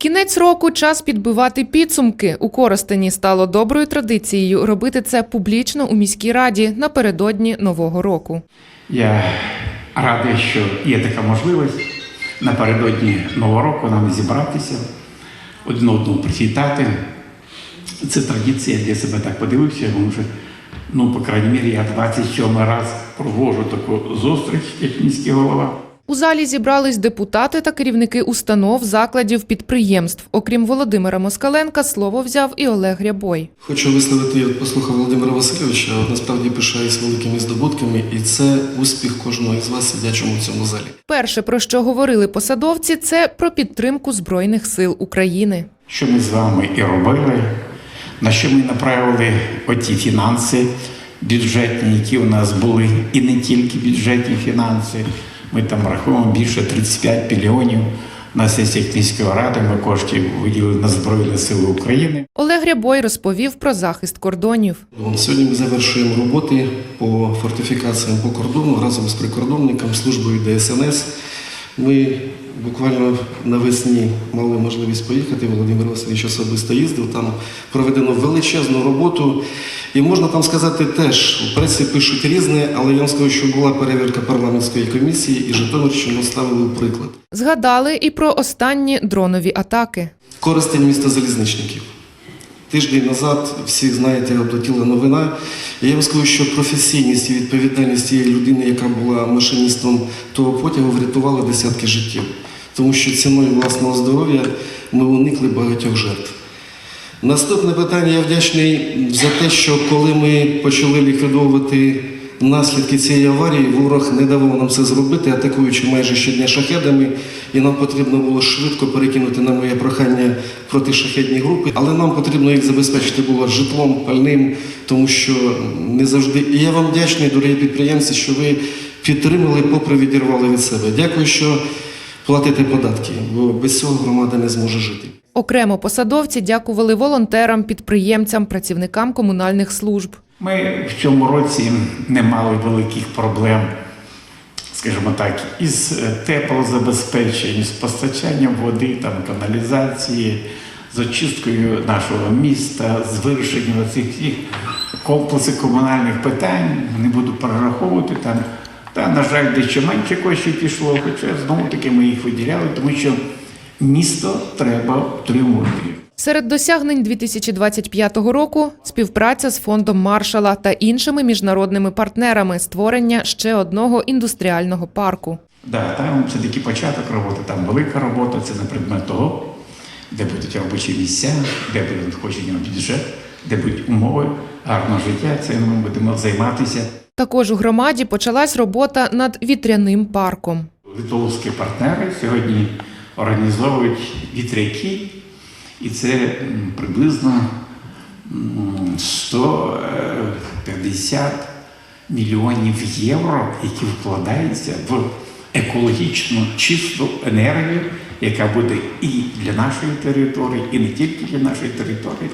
Кінець року час підбивати підсумки. У Коростені стало доброю традицією робити це публічно у міській раді напередодні нового року. Я радий, що є така можливість напередодні Нового року нам зібратися, один одного привітати. Це традиція, я для себе так подивився, вже, ну, по крайній мірі, я 27 раз проводжу таку зустріч як міський голова. У залі зібрались депутати та керівники установ, закладів, підприємств. Окрім Володимира Москаленка, слово взяв і Олег Рябой. Хочу висловити, я послухав Володимира Васильовича, насправді пишаюсь великими здобутками, і це успіх кожного із вас, сидячому в цьому залі. Перше, про що говорили посадовці, це про підтримку збройних сил України. Що ми з вами і робили, на що ми направили оті фінанси бюджетні, які у нас були, і не тільки бюджетні фінанси. Ми там рахуємо більше 35 мільйонів на сесіях міської ради. Ми коштів виділили на Збройні Сили України. Олег Рябой розповів про захист кордонів. Сьогодні ми завершуємо роботи по фортифікаціям по кордону разом з прикордонником, службою ДСНС. Ми буквально навесні мали можливість поїхати. Володимир Васильович особисто їздив. Там проведено величезну роботу. І можна там сказати теж, у пресі пишуть різне, але я вам скажу, що була перевірка парламентської комісії і Житомирщину ставили в приклад. Згадали і про останні дронові атаки. Користень міста залізничників. Тиждень назад, всі знаєте, облетіла новина. І я вам скажу, що професійність і відповідальність цієї людини, яка була машиністом того потягу, врятувала десятки життів. Тому що ціною власного здоров'я ми уникли багатьох жертв. Наступне питання я вдячний за те, що коли ми почали ліквідовувати наслідки цієї аварії, ворог не давав нам це зробити, атакуючи майже щодня шахедами, і нам потрібно було швидко перекинути на моє прохання протишахедні групи, але нам потрібно їх забезпечити було житлом, пальним, тому що не завжди. І я вам вдячний, дорогі підприємці, що ви підтримали, попри відірвали від себе. Дякую, що платите податки, бо без цього громада не зможе жити. Окремо посадовці дякували волонтерам, підприємцям, працівникам комунальних служб. Ми в цьому році не мали великих проблем, скажімо так, із е, теплозабезпеченням, з постачанням води, там, каналізації, з очисткою нашого міста, з вирішенням цих всіх комплексів комунальних питань. Не буду перераховувати там. Та, на жаль, дещо менше коштів пішло, хоча знову таки ми їх виділяли, тому що місто треба утримувати. Серед досягнень 2025 року співпраця з фондом Маршала та іншими міжнародними партнерами, створення ще одного індустріального парку. Да, там це такий початок роботи, там велика робота, це на предмет того, де будуть робочі місця, де буде надходження в бюджет, де будуть умови гарного життя. Цим ми будемо займатися. Також у громаді почалась робота над вітряним парком. Литовські партнери сьогодні організовують вітряки, і це приблизно 150 мільйонів євро, які вкладаються в екологічну чисту енергію, яка буде і для нашої території, і не тільки для нашої території.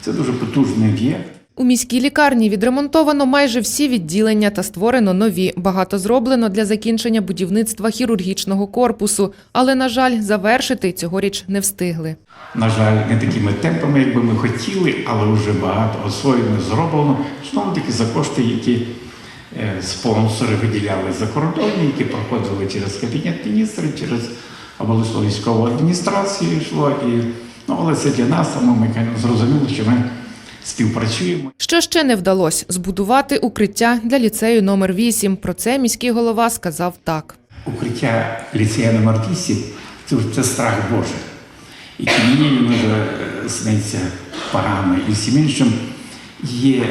Це дуже потужний об'єкт. У міській лікарні відремонтовано майже всі відділення та створено нові. Багато зроблено для закінчення будівництва хірургічного корпусу, але, на жаль, завершити цьогоріч не встигли. На жаль, не такими темпами, як би ми хотіли, але вже багато освоєно зроблено. Знову таки за кошти, які е, спонсори виділяли за кордоні, які проходили через кабінет міністрів, через обласну військову адміністрацію йшло. І, ну, але це для нас, тому ми зрозуміли, що ми співпрацюємо. Що ще не вдалося укриття укриття для ліцею номер 8 Про це міський голова сказав так. Укриття ліцея номер 8 це, страх Божий. І чи мені він вже е, сниться погано, і всім іншим є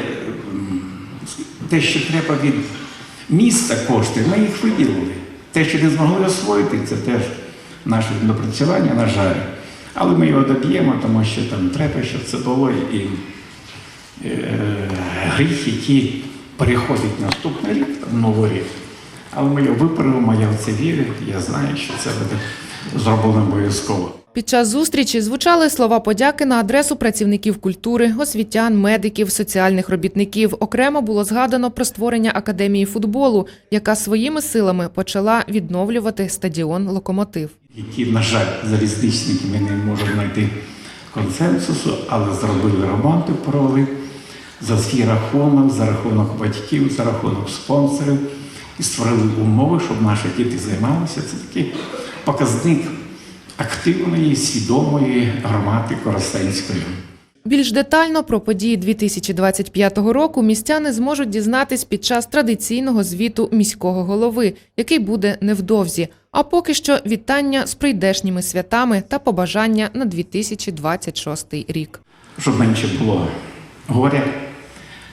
те, що треба від міста кошти, ми їх виділили. Те, що не змогли освоїти, це теж наше допрацювання, на жаль. Але ми його доб'ємо, тому що там треба, щоб це було і гріх, який переходить наступний рік, там, новий рік. Але ми його виправимо, я в це вірю, я знаю, що це буде зроблено обов'язково. Під час зустрічі звучали слова подяки на адресу працівників культури, освітян, медиків, соціальних робітників. Окремо було згадано про створення академії футболу, яка своїми силами почала відновлювати стадіон Локомотив. які, на жаль, залізничники ми не можемо знайти консенсусу, але зробили ремонти, провели за свій рахунок, за рахунок батьків, за рахунок спонсорів і створили умови, щоб наші діти займалися. Це такий показник активної, свідомої громади Коростенської. Більш детально про події 2025 року містяни зможуть дізнатись під час традиційного звіту міського голови, який буде невдовзі. А поки що вітання з прийдешніми святами та побажання на 2026 рік. щоб менше було горя,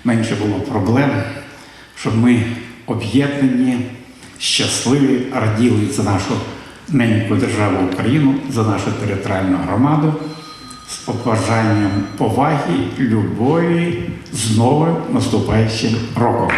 менше було проблем, щоб ми об'єднані, щасливі, раділи за нашу неньку державу Україну, за нашу територіальну громаду з побажанням поваги, любові з новим наступаючим роком.